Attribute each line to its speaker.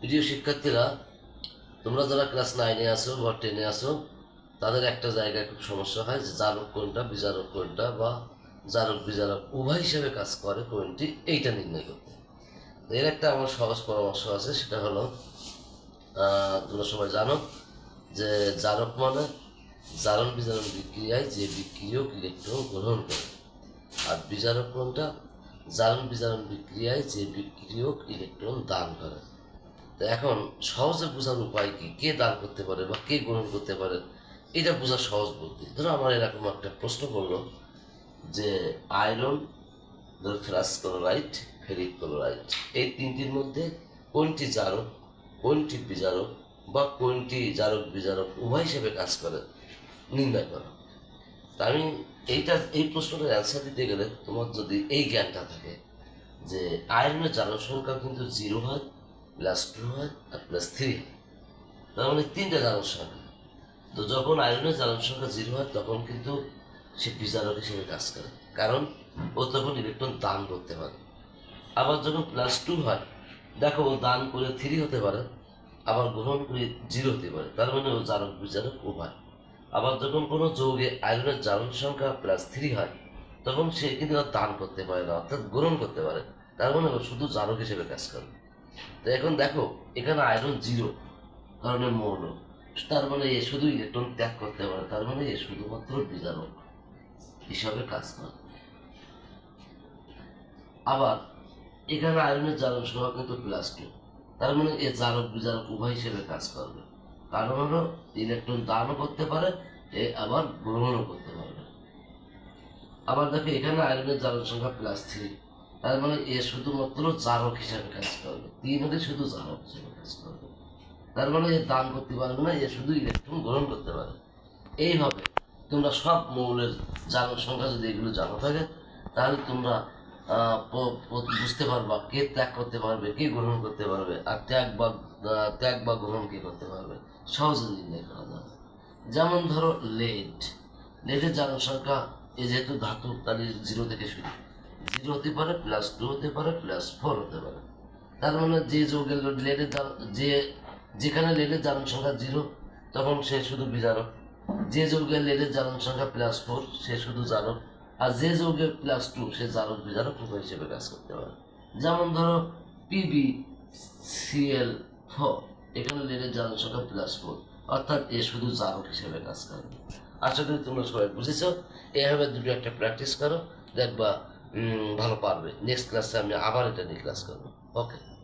Speaker 1: প্রিয় শিক্ষার্থীরা, তোমরা যারা ক্লাস নাইনে আসো বা টেনে আসো তাদের একটা জায়গায় খুব সমস্যা হয় যে জারক কোনটা, বিজারক কোনটা বা জারক, বিজারক উভয় হিসেবে কাজ করে কোনটি, এইটা নির্ণয় করতে। এর একটা আমার সহজ পরামর্শ আছে, সেটা হলো তোমরা সবাই জানো যে জারক মানে জারণ বিজারণ বিক্রিয়ায় যে বিক্রিয়ক ইলেকট্রন গ্রহণ করে। আর বিজারক কোনটা? জারণ বিজারণ বিক্রিয়ায় যে বিক্রিয়ক ইলেকট্রন দান করে। এখন সহজে বোঝার উপায় কি? কে দান করতে পারে বা কে গ্রহণ করতে পারে? এটা বোঝা সহজ বুদ্ধি ধরো আমার এরকম একটা প্রশ্ন করল যে আয়রন ধরো ফেরাস ক্লোরাইড ফেরিক ক্লোরাইড এই তিনটির মধ্যে কোনটি জারক, কোনটি বিজারক বা কোনটি জারক বিজারক উভয় হিসেবে কাজ করে? নির্ণয় করো। তা আমি এইটা, এই প্রশ্নটার অ্যান্সার দিতে গেলে তোমার যদি এই জ্ঞানটা থাকে যে আয়রনের জারক সংখ্যা কিন্তু জিরো হয় প্লাস টু হয় আর প্লাস থ্রি হয়। তার মানে তিনটা জারক সংখ্যা। তো যখন আয়রনের জারক সংখ্যা জিরো হয়, তখন কিন্তু সে বিচারক হিসেবে কাজ করে। কারণ ও তখন ইলেকট্রন দান করতে পারে। আবার যখন প্লাস টু হয়, দেখো ও দান করে থ্রি হতে পারে, আবার গ্রহণ করে জিরো হতে পারে। তার মানে ও জারক বিজারক উভয় আবার যখন কোনো যৌগে আয়রনের জারণ সংখ্যা প্লাস থ্রি হয়, তখন সে কিন্তু দান করতে পারে না, অর্থাৎ গ্রহণ করতে পারে। তার মানে ও শুধু জারক হিসেবে কাজ করে। তো এখন দেখো, এখানে আয়রন জিরো ধরনের মৌল। তার মানে এ শুধু ইলেকট্রন ত্যাগ করতে পারে, তার মানে এ শুধুমাত্র বিজারক হিসাবে কাজ করে। আবার এখানে আয়রনের জারক সংখ্যা কিন্তু প্লাস টু তার মানে এ জারক বিজারক উভয় হিসেবে কাজ করবে। কারণ হলো ইলেকট্রন দানও করতে পারে, এ আবার গ্রহণও করতে পারবে। আবার দেখো, এখানে আয়রনের জারক সংখ্যা প্লাস থ্রি তার মানে এ শুধুমাত্র জারক হিসাবে কাজ করবে। তিন হলে শুধু হিসেবে তার মানে এ দান করতে পারবে না, এ শুধু ইলেকট্রন গ্রহণ করতে পারে এইভাবে তোমরা সব মৌলের জারক সংখ্যা যদি এগুলো জানা থাকে, তাহলে তোমরা বুঝতে পারবা কে ত্যাগ করতে পারবে, কে গ্রহণ করতে পারবে, আর ত্যাগ বা ত্যাগ বা গ্রহণ কে করতে পারবে, সহজে নির্ণয় করা যাবে যেমন ধরো লেড। লেডের জারক সংখ্যা, এ যেহেতু ধাতু, তাহলে জিরো থেকে শুরু। জিরো হতে পারে প্লাস টু হতে পারে প্লাস ফোর হতে পারে। তার মানে যে যৌগের লেডের যে যেখানে লেডের জারণ সংখ্যা জিরো, তখন সে শুধু বিজারক। যে যৌগের লেডের জারণ সংখ্যা প্লাস ফোর সে শুধু জারক। আর যে যৌগের প্লাস টু সে জারক, বিজারক উভয় হিসেবে কাজ করতে পারে। যেমন ধরো পিবি সিএল ফোর এখানে লেডের জারণ সংখ্যা প্লাস ফোর অর্থাৎ এ শুধু জারক হিসেবে কাজ করবে আশা করি তোমরা সবাই বুঝেছ। এভাবে দুটো একটা প্র্যাকটিস করো, দেখবা ভালো পারবে। নেক্সট ক্লাসে আমি আবার এটা নিয়ে ক্লাস করব। Okay.